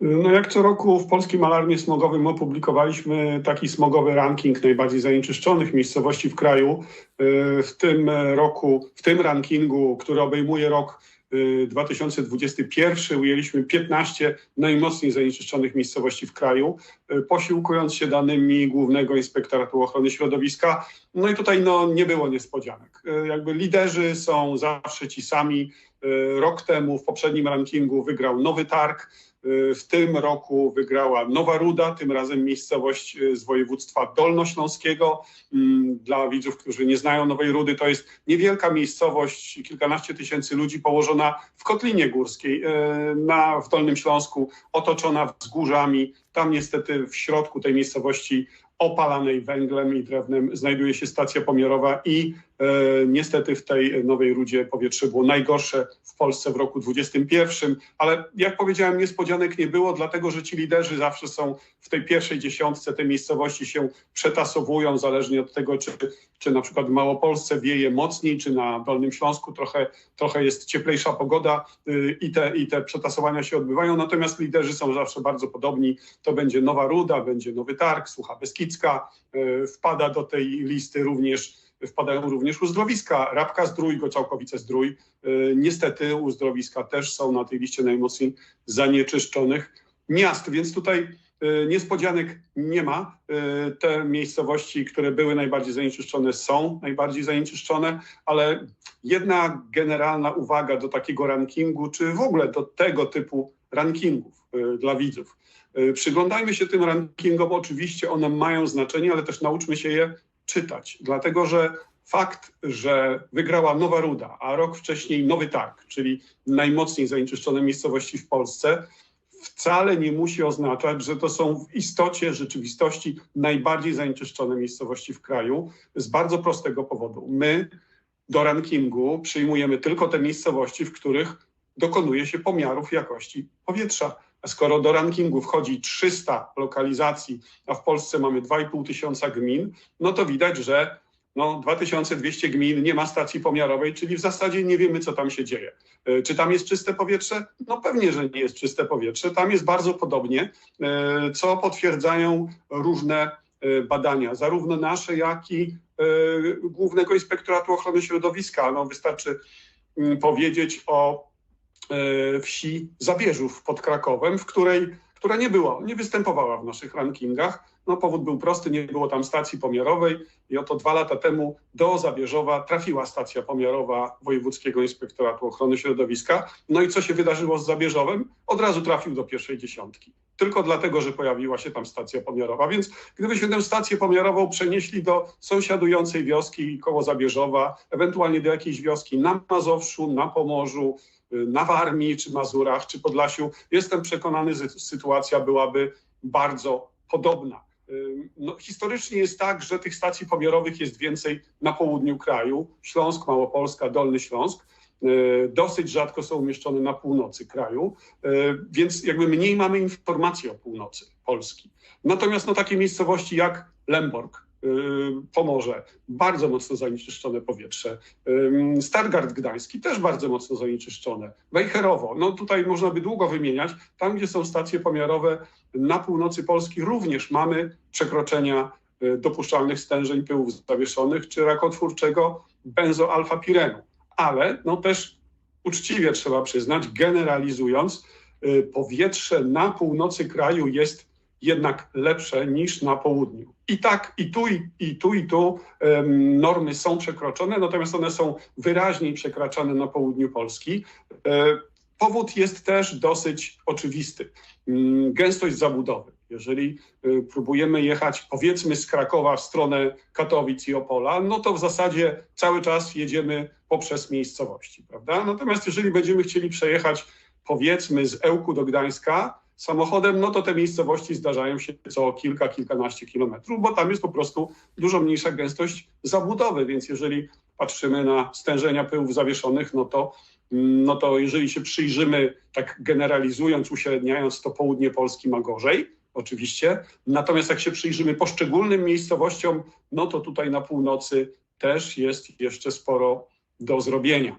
No jak co roku w Polskim Alarmie Smogowym opublikowaliśmy taki smogowy ranking najbardziej zanieczyszczonych miejscowości w kraju. W tym roku, w tym rankingu, który obejmuje rok 2021 ujęliśmy 15 najmocniej zanieczyszczonych miejscowości w kraju, posiłkując się danymi Głównego Inspektoratu Ochrony Środowiska. No i tutaj no, nie było niespodzianek. Jakby liderzy są zawsze ci sami. Rok temu w poprzednim rankingu wygrał Nowy Targ. W tym roku wygrała Nowa Ruda, tym razem miejscowość z województwa dolnośląskiego. Dla widzów, którzy nie znają Nowej Rudy, to jest niewielka miejscowość, kilkanaście tysięcy ludzi położona w Kotlinie Górskiej na, w Dolnym Śląsku, otoczona wzgórzami. Tam niestety w środku tej miejscowości opalanej węglem i drewnem znajduje się stacja pomiarowa i e, niestety w tej Nowej Rudzie powietrze było najgorsze w Polsce w roku 2021, ale jak powiedziałem niespodzianek nie było, dlatego że ci liderzy zawsze są w tej pierwszej dziesiątce, te miejscowości się przetasowują zależnie od tego, czy, czy na przykład w Małopolsce wieje mocniej, czy na Dolnym Śląsku trochę, trochę jest cieplejsza pogoda y, i te, i te przetasowania się odbywają, natomiast liderzy są zawsze bardzo podobni. To będzie Nowa Ruda, będzie Nowy Targ, Sucha Beskidzka, E, wpada do tej listy również, wpadają również uzdrowiska, Rabka Zdrój, Gocałkowice Zdrój. E, niestety uzdrowiska też są na tej liście najmocniej zanieczyszczonych miast, więc tutaj e, niespodzianek nie ma. Te miejscowości, które były najbardziej zanieczyszczone są najbardziej zanieczyszczone, ale jedna generalna uwaga do takiego rankingu, czy w ogóle do tego typu rankingów dla widzów. Y, przyglądajmy się tym rankingom, oczywiście one mają znaczenie, ale też nauczmy się je czytać, dlatego że fakt, że wygrała Nowa Ruda, a rok wcześniej Nowy Targ, czyli najmocniej zanieczyszczone miejscowości w Polsce, wcale nie musi oznaczać, że to są w istocie rzeczywistości najbardziej zanieczyszczone miejscowości w kraju z bardzo prostego powodu. My do rankingu przyjmujemy tylko te miejscowości, w których dokonuje się pomiarów jakości powietrza. Skoro do rankingu wchodzi 300 lokalizacji, a w Polsce mamy 2,5 tysiąca gmin, no to widać, że no, 2200 gmin nie ma stacji pomiarowej, czyli w zasadzie nie wiemy, co tam się dzieje. E, czy tam jest czyste powietrze? No pewnie, że nie jest czyste powietrze. Tam jest bardzo podobnie, e, co potwierdzają różne e, badania, zarówno nasze, jak i Głównego Inspektoratu Ochrony Środowiska. No, wystarczy mm, powiedzieć o wsi Zabierzów pod Krakowem, w której, która nie była, nie występowała w naszych rankingach. No, powód był prosty, nie było tam stacji pomiarowej i oto dwa lata temu do Zabierzowa trafiła stacja pomiarowa Wojewódzkiego Inspektoratu Ochrony Środowiska. No i co się wydarzyło z Zabierzowem? Od razu trafił do pierwszej dziesiątki. Tylko dlatego, że pojawiła się tam stacja pomiarowa. Więc gdybyśmy tę stację pomiarową przenieśli do sąsiadującej wioski koło Zabierzowa, ewentualnie do jakiejś wioski na Mazowszu, na Pomorzu, na Warmii, czy Mazurach, czy Podlasiu, jestem przekonany, że sytuacja byłaby bardzo podobna. No, historycznie jest tak, że tych stacji pomiarowych jest więcej na południu kraju, Śląsk, Małopolska, Dolny Śląsk. Dosyć rzadko są umieszczone na północy kraju, więc jakby mniej mamy informacji o północy Polski. Natomiast no, takie miejscowości jak Lemborg, Y, Pomorze, bardzo mocno zanieczyszczone powietrze. Stargard Gdański też bardzo mocno zanieczyszczone. Wejherowo, no tutaj można by długo wymieniać. Tam, gdzie są stacje pomiarowe na północy Polski również mamy przekroczenia y, dopuszczalnych stężeń pyłów zawieszonych czy rakotwórczego benzoalfapirenu. Ale no też uczciwie trzeba przyznać, generalizując, y, powietrze na północy kraju jest jednak lepsze niż na południu. I tak, i tu, i, i tu, i tu um, normy są przekroczone, natomiast one są wyraźniej przekraczane na południu Polski. E, powód jest też dosyć oczywisty. Um, gęstość zabudowy. Jeżeli y, próbujemy jechać powiedzmy z Krakowa w stronę Katowic i Opola, no to w zasadzie cały czas jedziemy poprzez miejscowości, prawda? Natomiast jeżeli będziemy chcieli przejechać powiedzmy z Ełku do Gdańska, samochodem, no to te miejscowości zdarzają się co kilka, kilkanaście kilometrów, bo tam jest po prostu dużo mniejsza gęstość zabudowy, więc jeżeli patrzymy na stężenia pyłów zawieszonych, no to, no to jeżeli się przyjrzymy, tak generalizując, uśredniając, to południe Polski ma gorzej, oczywiście. Natomiast jak się przyjrzymy poszczególnym miejscowościom, no to tutaj na północy też jest jeszcze sporo do zrobienia.